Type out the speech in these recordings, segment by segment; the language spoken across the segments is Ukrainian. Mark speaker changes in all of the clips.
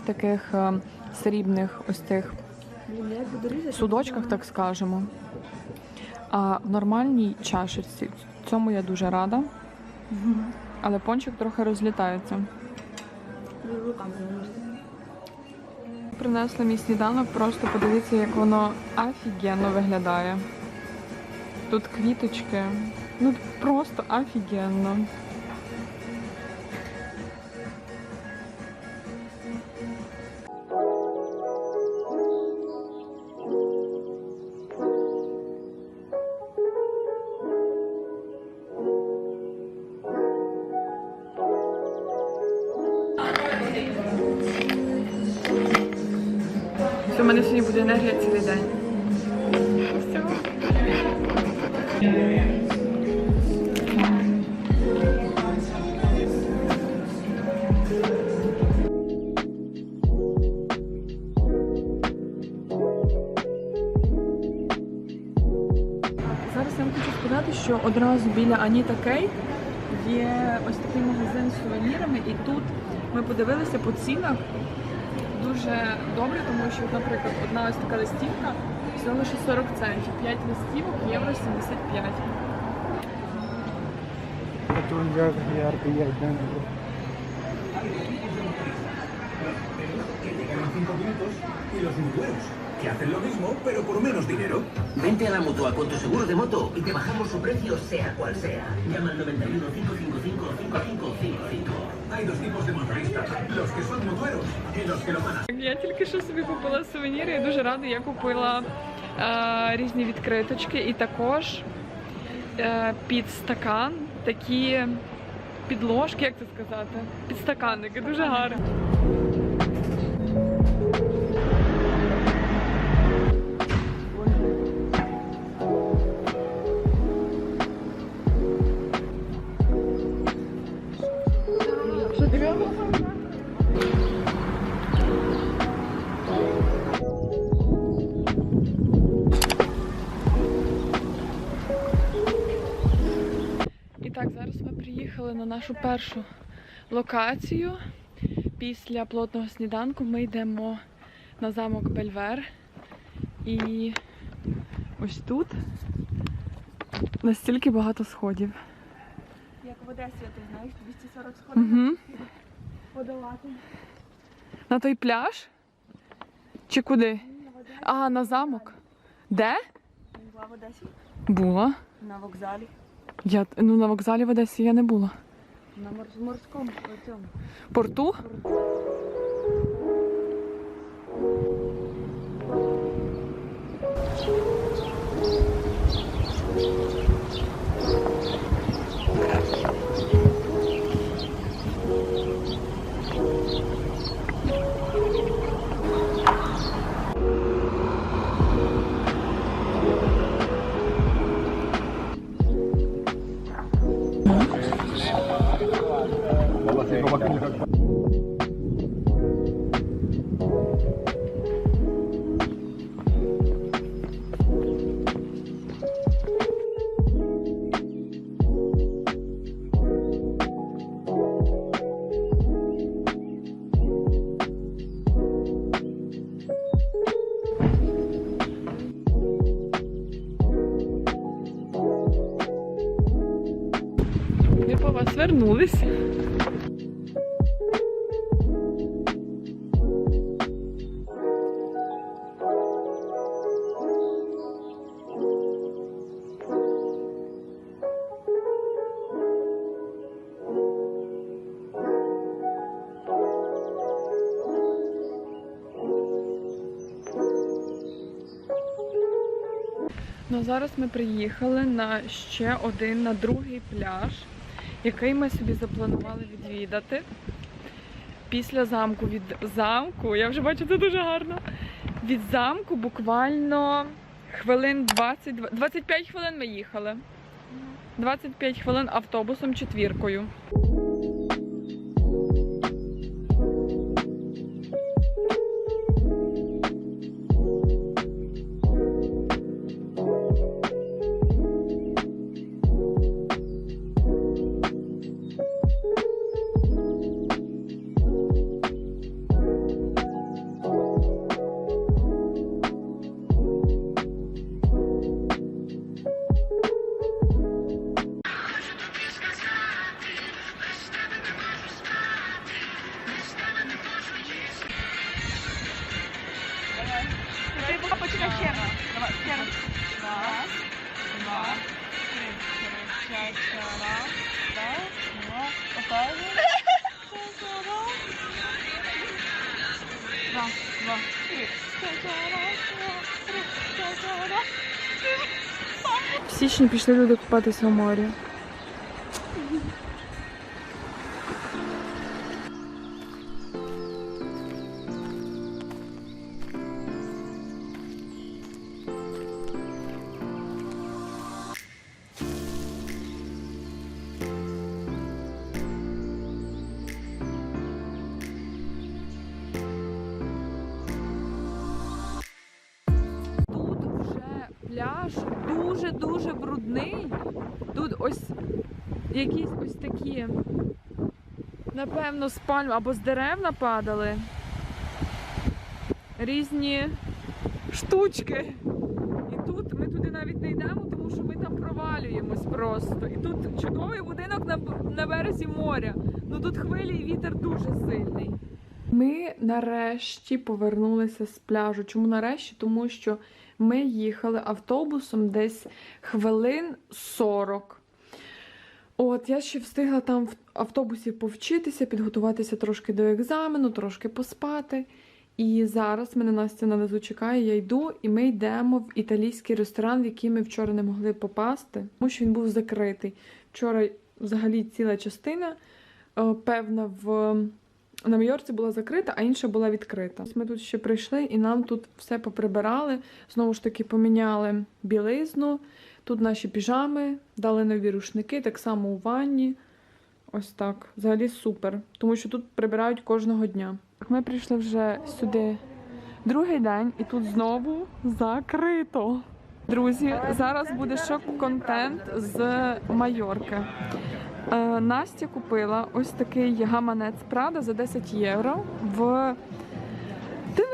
Speaker 1: таких е, срібних ось цих судочках, так скажемо. А в нормальній чашечці цьому я дуже рада. Але пончик трохи розлітається. Принесли мій сніданок, просто подивіться, як воно офігенно виглядає. Тут квіточки. Ну просто офігенно. Буде енергія цілий день. Зараз я вам хочу сказати, що одразу біля Аніта Кей є ось такий магазин з сувенірами, і тут ми подивилися по цінах дуже добре, тому що, наприклад, одна ось така листівка всього лише 40 центів, 5 листівок, євро 75.
Speaker 2: tú ya ya ya ya
Speaker 3: cinco minutos y los mutueros, que hacen lo mismo, pero por menos dinero.
Speaker 4: Vente a la mutua con tu seguro de moto y te bajamos su precio sea cual sea. Llama al 91 555 5555.
Speaker 3: Hay dos tipos de motoristas, los que son mutueros y los que lo van a
Speaker 1: Я тільки що собі купила сувеніри, я дуже рада. Я купила е, різні відкриточки і також е, під стакан такі підложки, як це сказати, підстаканники, дуже гарні. Нашу першу локацію. Після плотного сніданку ми йдемо на замок Бельвер. І ось тут настільки багато сходів.
Speaker 5: Як в Одесі, ти знаєш, 240 сходів
Speaker 1: Угу.
Speaker 5: подолати.
Speaker 1: На той пляж? Чи куди? А, на замок. Де?
Speaker 5: Була в Одесі
Speaker 1: Була.
Speaker 5: на вокзалі,
Speaker 1: Я ну на вокзалі в Одесі я не була.
Speaker 5: На мор- морському цьому.
Speaker 1: Порту? Ми Зараз ми приїхали на ще один, на другий пляж, який ми собі запланували відвідати. Після замку від замку, я вже бачу, це дуже гарно. Від замку буквально хвилин 20, 25 хвилин ми їхали. 25 хвилин автобусом четвіркою. В січні пішли люди пляж дуже-дуже брудний. Тут ось якісь ось такі, напевно, з пальм або з дерев нападали. Різні штучки. І тут ми туди навіть не йдемо, тому що ми там провалюємось просто. І тут чудовий будинок на, на березі моря. Ну тут хвилі і вітер дуже сильний. Ми нарешті повернулися з пляжу. Чому нарешті? Тому що ми їхали автобусом десь хвилин 40. От, я ще встигла там в автобусі повчитися, підготуватися трошки до екзамену, трошки поспати. І зараз мене Настя на везу чекає, я йду, і ми йдемо в італійський ресторан, в який ми вчора не могли попасти, тому що він був закритий. Вчора взагалі ціла частина, е, певна, в на Майорці була закрита, а інша була відкрита. Ми тут ще прийшли і нам тут все поприбирали. Знову ж таки, поміняли білизну. Тут наші піжами, дали нові рушники, так само у ванні. Ось так. Взагалі супер. Тому що тут прибирають кожного дня. Ми прийшли вже сюди другий день, і тут знову закрито. Друзі, зараз буде шок-контент з Майорки. Е, Настя купила ось такий гаманець Прада за 10 євро в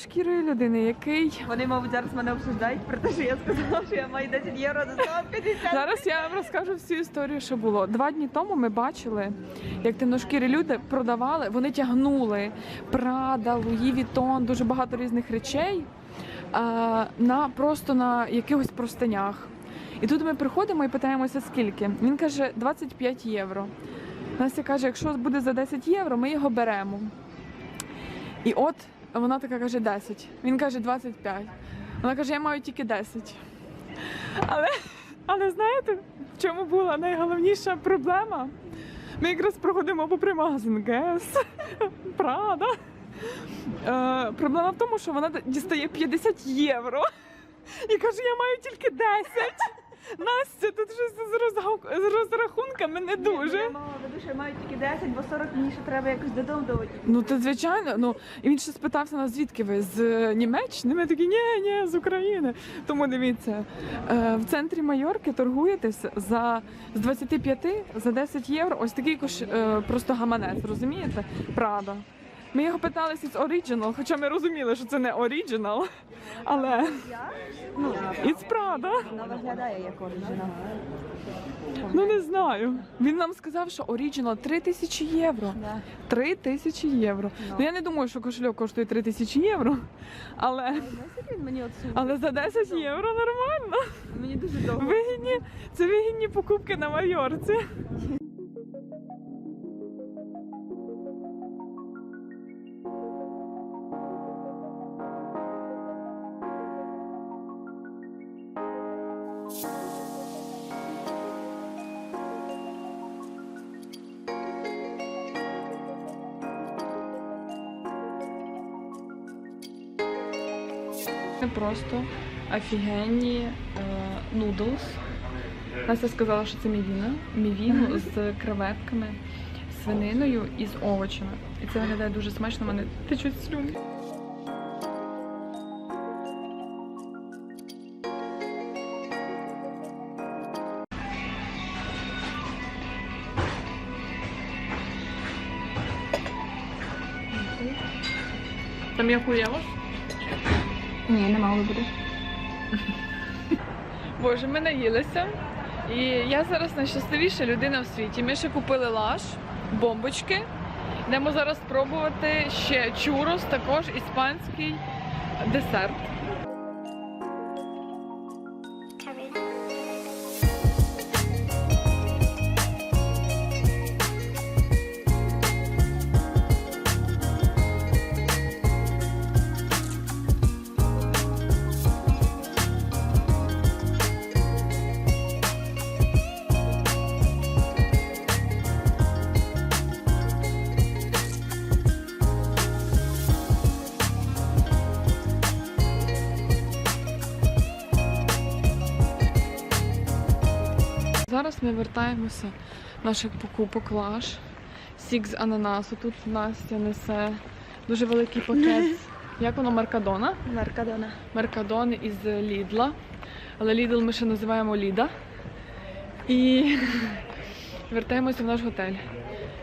Speaker 1: шкірої людини, який
Speaker 5: Вони, мабуть, зараз мене обсуждають про те, що я сказала, що я маю 10 євро за 150.
Speaker 1: Зараз я вам розкажу всю історію, що було. Два дні тому ми бачили, як темношкірі люди продавали, вони тягнули Прада, Луї Вітон, дуже багато різних речей а, на просто на якихось простинях. І тут ми приходимо і питаємося, скільки. Він каже 25 євро. Настя каже, якщо буде за 10 євро, ми його беремо. І от вона така каже 10. Він каже 25. Вона каже, я маю тільки 10. Але але знаєте, в чому була найголовніша проблема? Ми якраз проходимо попри магазин ГЕС, Прада. Е, проблема в тому, що вона дістає 50 євро і каже, я маю тільки 10. Настя, тут щось з, з розрахунками не дуже.
Speaker 5: Я мала в виду, що тільки 10, бо 40 мені ще треба якось додому доводити.
Speaker 1: Ну, то звичайно. Ну і він ще спитався нас, звідки ви з е, Німеччини. Ми такі, ні, ні, з України. Тому дивіться, е, в центрі Майорки торгуєтесь за з 25 за 10 євро. Ось такий кош, е, просто гаманець, розумієте? Прада. Ми його питалися з оригінал, хоча ми розуміли, що це не оригінал. Але
Speaker 5: Ну,
Speaker 1: it's Прада.
Speaker 5: вона виглядає як оригінал.
Speaker 1: Ну не знаю. Він нам сказав, що оригінал 3 тисячі євро.
Speaker 5: Да.
Speaker 1: 3 тисячі євро.
Speaker 5: Ну.
Speaker 1: Ну я не думаю, що кошельок коштує 3 тисячі євро, але, але за 10 євро нормально.
Speaker 5: Мені дуже довго.
Speaker 1: Вигідні, це вигідні покупки на Майорці. Просто офігенні е, нудлс. Настя сказала, що це мівіна. Мівіну з креветками, свининою і з овочами. І це виглядає дуже смачно, мене течуть слюни. Там я хуєла?
Speaker 5: Ні, нема вибору.
Speaker 1: Боже, ми наїлися. І я зараз найщасливіша людина в світі. Ми ще купили лаш, бомбочки. Йдемо зараз спробувати ще чурос, також іспанський десерт. Зараз ми вертаємося наших покупок лаш. Сік з ананасу. Тут Настя несе дуже великий пакет. Як воно Меркадона?
Speaker 5: Меркадона.
Speaker 1: Меркадон із Лідла. Але Лідл ми ще називаємо Ліда. І вертаємося в наш готель.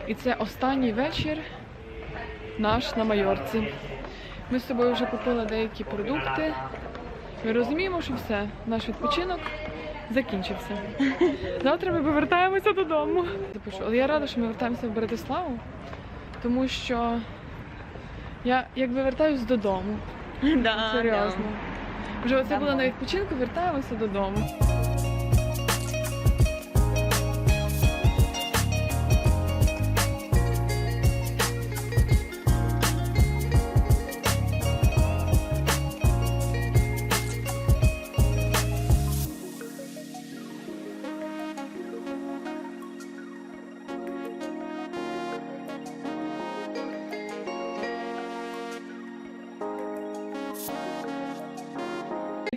Speaker 1: І це останній вечір наш на Майорці. Ми з собою вже купили деякі продукти. Ми розуміємо, що все, наш відпочинок закінчився. Завтра ми повертаємося додому. Запишу. Але я рада, що ми вертаємося в Братиславу, тому що я якби вертаюсь додому.
Speaker 5: Да,
Speaker 1: Серйозно. Вже оце було на відпочинку, вертаємося додому.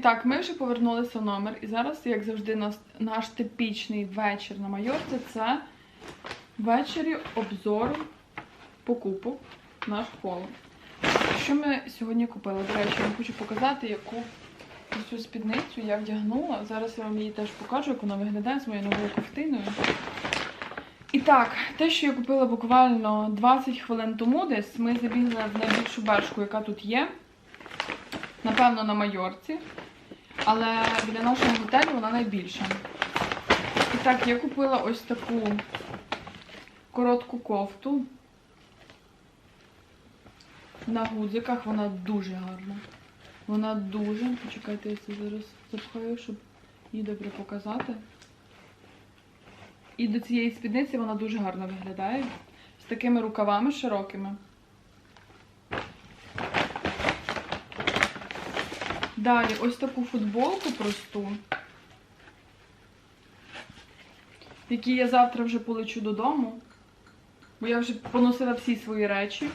Speaker 1: Так, ми вже повернулися в номер, і зараз, як завжди, наш типічний вечір на Майорці це ввечері обзору покупок наш холод. Що ми сьогодні купили? До речі, я вам хочу показати, яку цю спідницю я вдягнула. Зараз я вам її теж покажу, як вона виглядає з моєю новою ковтиною. І так, те, що я купила буквально 20 хвилин тому десь, ми забігли в найбільшу бешку, яка тут є. Напевно, на Майорці. Але для нашого готелю вона найбільша. І так, я купила ось таку коротку кофту. На гудзиках вона дуже гарна. Вона дуже. Почекайте, я це зараз запхаю, щоб її добре показати. І до цієї спідниці вона дуже гарно виглядає. З такими рукавами широкими. Далі ось таку футболку просту, в я завтра вже полечу додому, бо я вже поносила всі свої речі.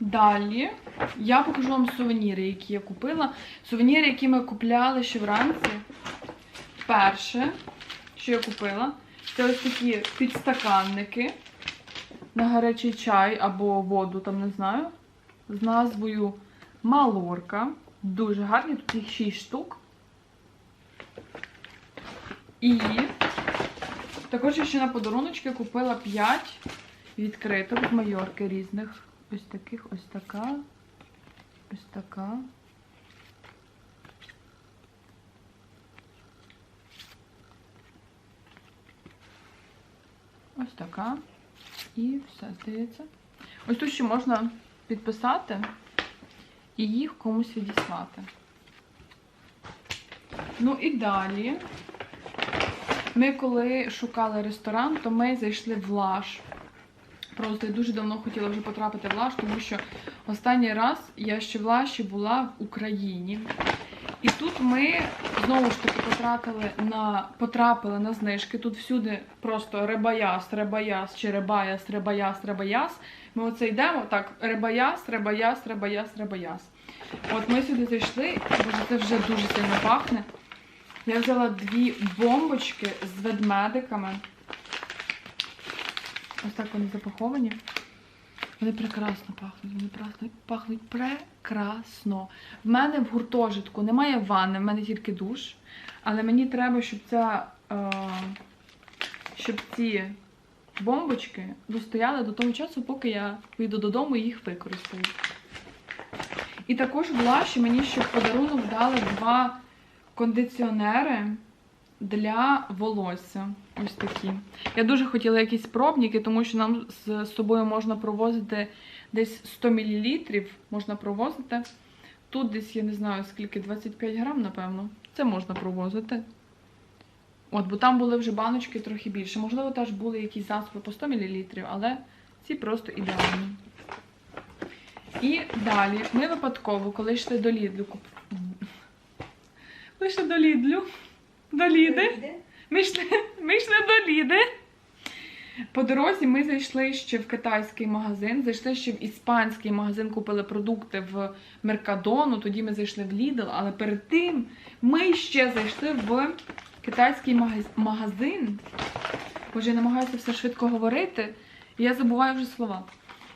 Speaker 1: Далі я покажу вам сувеніри, які я купила. Сувеніри, які ми купляли ще вранці. Перше, що я купила, це ось такі підстаканники на гарячий чай або воду, там не знаю з назвою Малорка. Дуже гарні, тут їх 6 штук. І також ще на подаруночки купила 5 відкриток Майорки різних. Ось таких, ось така, ось така. Ось така. І все, здається. Ось тут ще можна підписати і їх комусь відіслати. Ну і далі. Ми коли шукали ресторан, то ми зайшли в Лаш. Просто я дуже давно хотіла вже потрапити в Лаш, тому що останній раз я ще в Лаші була в Україні. І тут ми знову ж таки потрапили на, потрапили на знижки. Тут всюди просто ребаяс, ребаяс, чи ребаяс, ребаяс, ребаяс. Ми оце йдемо так, ребаяс, ребаяс, ребаяс, ребаяс. От ми сюди зайшли, боже, це вже дуже сильно пахне. Я взяла дві бомбочки з ведмедиками. Ось так вони запаховані. Вони прекрасно пахнуть, вони прекрасно пахнуть прекрасно. В мене в гуртожитку немає ванни, в мене тільки душ. Але мені треба, щоб ця, е, щоб ці бомбочки достояли до того часу, поки я вийду додому і їх використаю. І також в Лаші мені ще подарунок дали два кондиціонери для волосся. Ось такі. Я дуже хотіла якісь пробники, тому що нам з собою можна провозити десь 100 мл, можна провозити. Тут десь я не знаю скільки, 25 грам, напевно. Це можна провозити. От, бо там були вже баночки трохи більше. Можливо, теж були якісь засоби по 100 мл, але ці просто ідеальні. І далі ми випадково, коли йшли до Лідлю. Ми йшли до Лідлю, до Ліди. Ми йшли, ми йшли до Ліди. По дорозі ми зайшли ще в китайський магазин, зайшли ще в іспанський магазин, купили продукти в Меркадону, тоді ми зайшли в Лідл, але перед тим ми ще зайшли в китайський магазин. Боже, я намагаюся все швидко говорити, і я забуваю вже слова.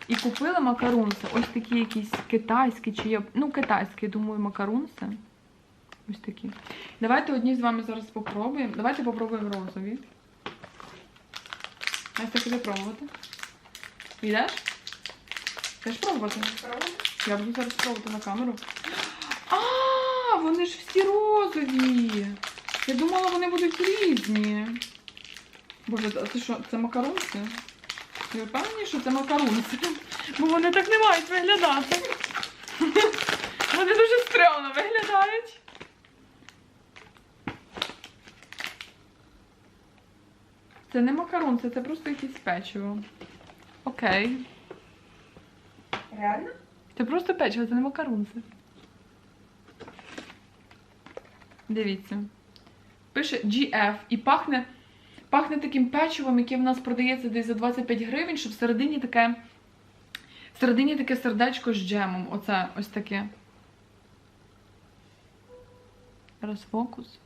Speaker 1: І купили макарунси. Ось такі якісь китайські, чи я. Ну, китайські, думаю, макарунси. Ось такі. Давайте одні з вами зараз попробуємо. Давайте попробуємо розові. Настя, куди пробувати? Йдеш? Теж пробувати? Я буду зараз пробувати на камеру. А, вони ж всі розові. Я думала, вони будуть різні. Боже, а це що? Це макарунці? Ви впевнені, що це макарунці? Бо вони так не мають виглядати. Вони дуже стрьомно виглядають. Це не макарунці, це просто якесь печиво. Окей.
Speaker 5: Реально?
Speaker 1: Це просто печиво, це не макарунці. Дивіться. Пише GF і пахне, пахне таким печивом, яке в нас продається десь за 25 гривень, що всередині таке. Всередині таке сердечко з джемом. Оце ось таке. Зараз фокус.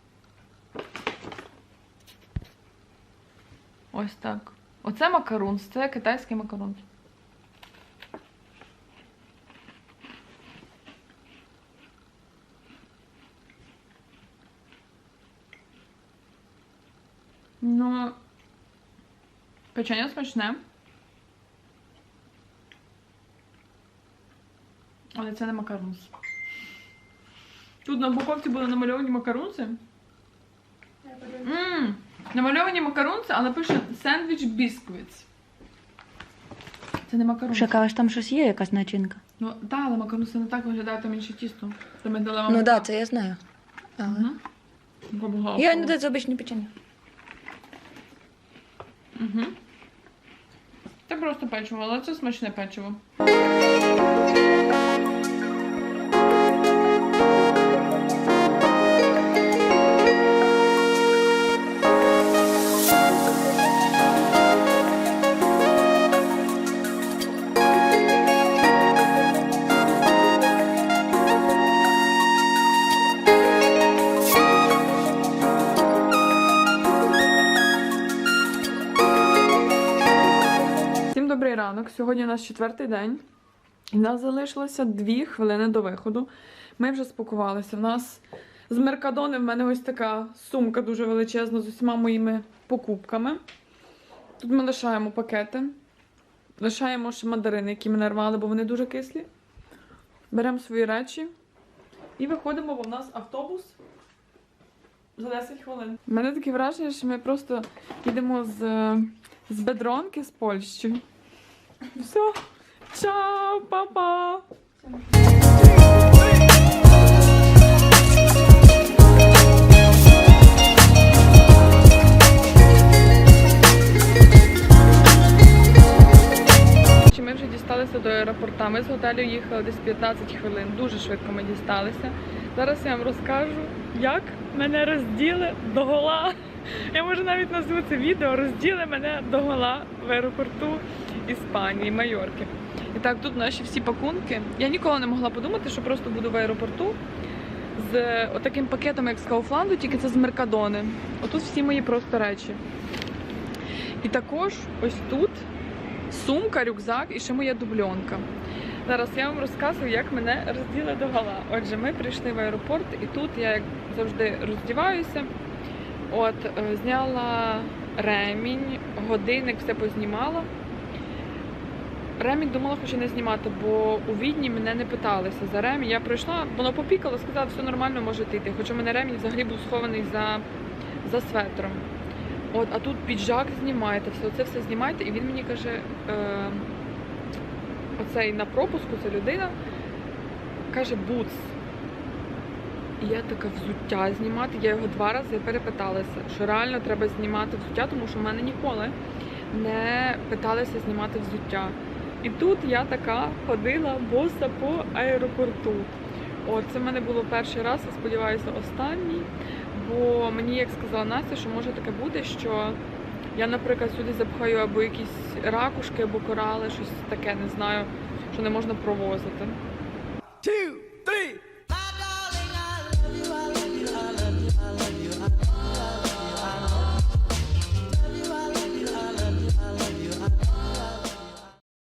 Speaker 1: Ось так. Оце макарунс, це китайський макарунс. Ну, печення смачне. Але це не макарунс. Тут на упаковці були намальовані макарунси. Ммм, намальовані макарунси, але пише сендвіч бісквітс. Це не макарунси.
Speaker 6: Чекаєш, там щось є, якась начинка?
Speaker 1: Ну, так, але макарунси не так виглядають, там інше тісто. Там я дала вам.
Speaker 6: Ну так, да, це я знаю. Але...
Speaker 1: Угу.
Speaker 6: Я не це обичне печення.
Speaker 1: Угу. Це просто печиво, але це смачне печиво. Сьогодні у нас четвертий день. І нас залишилося дві хвилини до виходу. Ми вже спакувалися. У нас з Меркадони в мене ось така сумка дуже величезна з усіма моїми покупками. Тут ми лишаємо пакети. Лишаємо ще мандарини, які ми нарвали, бо вони дуже кислі. Беремо свої речі і виходимо, бо в нас автобус за 10 хвилин. У мене таке враження, що ми просто їдемо з, з бедронки з Польщі. Все. Чао, папа. Ми вже дісталися до аеропорта. Ми з готелю їхали десь 15 хвилин. Дуже швидко ми дісталися. Зараз я вам розкажу, як мене розділи до гола. Я може навіть назву це відео Розділи мене до гола в аеропорту Іспанії, Майорки. І так, тут наші всі пакунки. Я ніколи не могла подумати, що просто буду в аеропорту з отаким пакетом, як з Кауфланду, тільки це з Меркадони. Отут всі мої просто речі. І також ось тут сумка, рюкзак і ще моя дубльонка. Зараз я вам розказую, як мене розділи до гола. Отже, ми прийшли в аеропорт, і тут я як завжди роздіваюся. От, е, зняла ремінь, годинник, все познімала. Ремінь думала, хочу не знімати, бо у відні мене не питалися за ремінь. Я прийшла, воно попікало, сказала, все нормально, можете йти. Хоча в мене ремінь взагалі був схований за, за светром. От, а тут піджак знімаєте, все це все знімаєте, і він мені каже, е, оцей на пропуску, це людина, каже буц. І я така взуття знімати. Я його два рази перепиталася, що реально треба знімати взуття, тому що в мене ніколи не питалися знімати взуття. І тут я така ходила боса по аеропорту. От це в мене було перший раз, я сподіваюся, останній. Бо мені, як сказала Настя, що може таке бути, що я, наприклад, сюди запхаю або якісь ракушки, або корали, щось таке, не знаю, що не можна провозити.
Speaker 3: Two,